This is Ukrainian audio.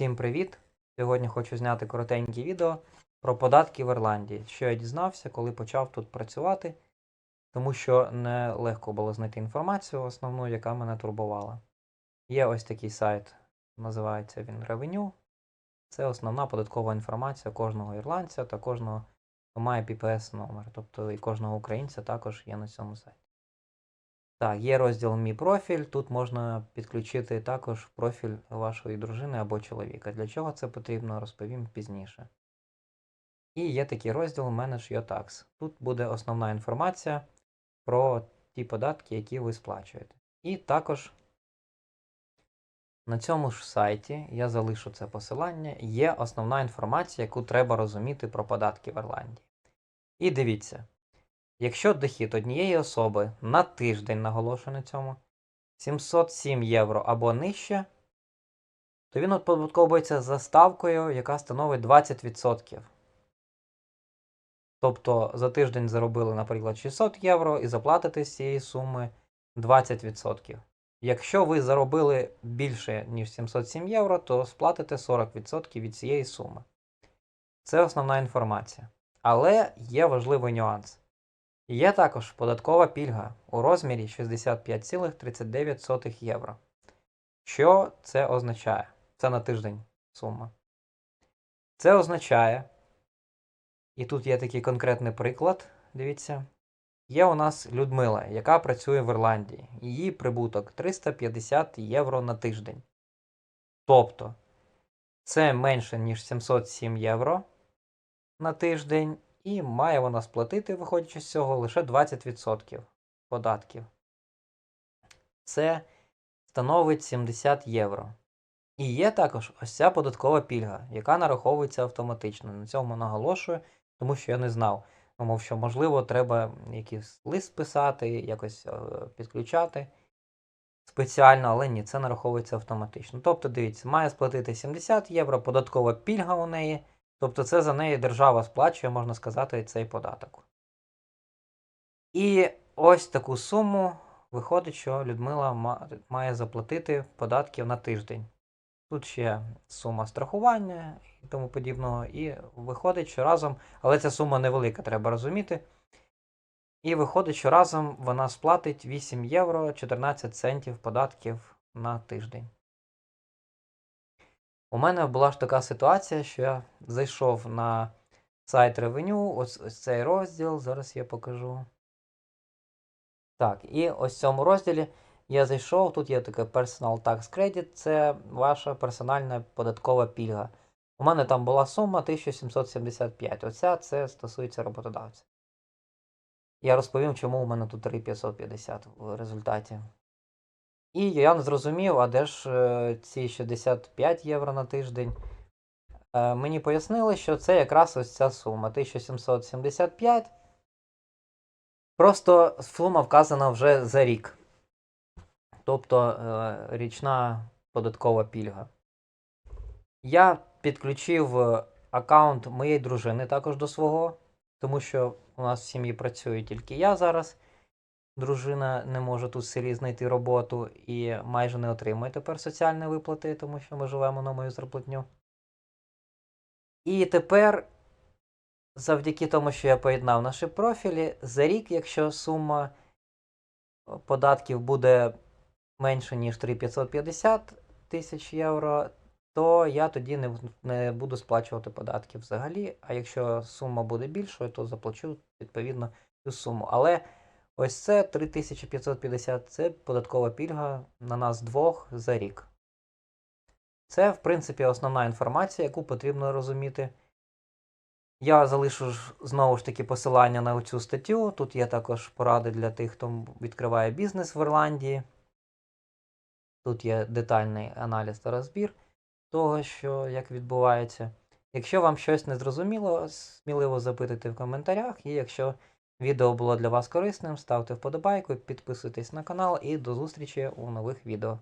Всім привіт! Сьогодні хочу зняти коротеньке відео про податки в Ірландії, що я дізнався, коли почав тут працювати, тому що не легко було знайти інформацію основну, яка мене турбувала. Є ось такий сайт, називається він Revenue. Це основна податкова інформація кожного ірландця та кожного, хто має PPS номер, тобто і кожного українця також є на цьому сайті. Так, є розділ Мій профіль. Тут можна підключити також профіль вашої дружини або чоловіка. Для чого це потрібно, розповім пізніше. І є такий розділ Manage Your Tax. Тут буде основна інформація про ті податки, які ви сплачуєте. І також на цьому ж сайті, я залишу це посилання, є основна інформація, яку треба розуміти про податки в Ірландії. І дивіться. Якщо дохід однієї особи на тиждень наголошую на цьому 707 євро або нижче, то він оподатковується за ставкою, яка становить 20%. Тобто за тиждень заробили, наприклад, 600 євро і заплатите з цієї суми 20%. Якщо ви заробили більше, ніж 707 євро, то сплатите 40% від цієї суми. Це основна інформація. Але є важливий нюанс. Є також податкова пільга у розмірі 65,39 євро. Що це означає? Це на тиждень сума. Це означає, і тут є такий конкретний приклад, дивіться. Є у нас Людмила, яка працює в Ірландії. Її прибуток 350 євро на тиждень. Тобто, це менше, ніж 707 євро на тиждень. І має вона сплатити, виходячи з цього, лише 20% податків. Це становить 70 євро. І є також ось ця податкова пільга, яка нараховується автоматично. На цьому наголошую, тому що я не знав. Думав, що, можливо, треба якийсь лист писати, якось е, підключати спеціально, але ні, це нараховується автоматично. Тобто, дивіться, має сплатити 70 євро, податкова пільга у неї. Тобто це за неї держава сплачує, можна сказати, цей податок. І ось таку суму виходить, що Людмила має заплатити податків на тиждень. Тут ще сума страхування і тому подібного. І виходить, що разом, але ця сума невелика, треба розуміти. І виходить, що разом вона сплатить 8 євро 14 центів податків на тиждень. У мене була ж така ситуація, що я зайшов на сайт Revenue, ось, ось цей розділ, зараз я покажу. Так, і ось в цьому розділі я зайшов, тут є таке Personal Tax Credit, це ваша персональна податкова пільга. У мене там була сума 1775. Оця це стосується роботодавця. Я розповім, чому у мене тут 3550 в результаті. І я не зрозумів, а де ж е, ці 65 євро на тиждень. Е, Мені пояснили, що це якраз ось ця сума 1775. Просто сума вказана вже за рік. Тобто е, річна податкова пільга. Я підключив аккаунт моєї дружини також до свого, тому що у нас в сім'ї працює тільки я зараз. Дружина не може тут в селі знайти роботу і майже не отримує тепер соціальні виплати, тому що ми живемо на мою зарплатню. І тепер, завдяки тому, що я поєднав наші профілі, за рік, якщо сума податків буде менше, ніж 3550 тисяч євро, то я тоді не, не буду сплачувати податки взагалі. А якщо сума буде більшою, то заплачу відповідно цю суму. Але Ось це 3550 це податкова пільга на нас двох за рік. Це, в принципі, основна інформація, яку потрібно розуміти. Я залишу знову ж таки посилання на цю статтю. Тут є також поради для тих, хто відкриває бізнес в Ірландії. Тут є детальний аналіз та розбір того, що як відбувається. Якщо вам щось не зрозуміло, сміливо запитуйте в коментарях, і якщо Відео було для вас корисним, ставте вподобайку, підписуйтесь на канал і до зустрічі у нових відео.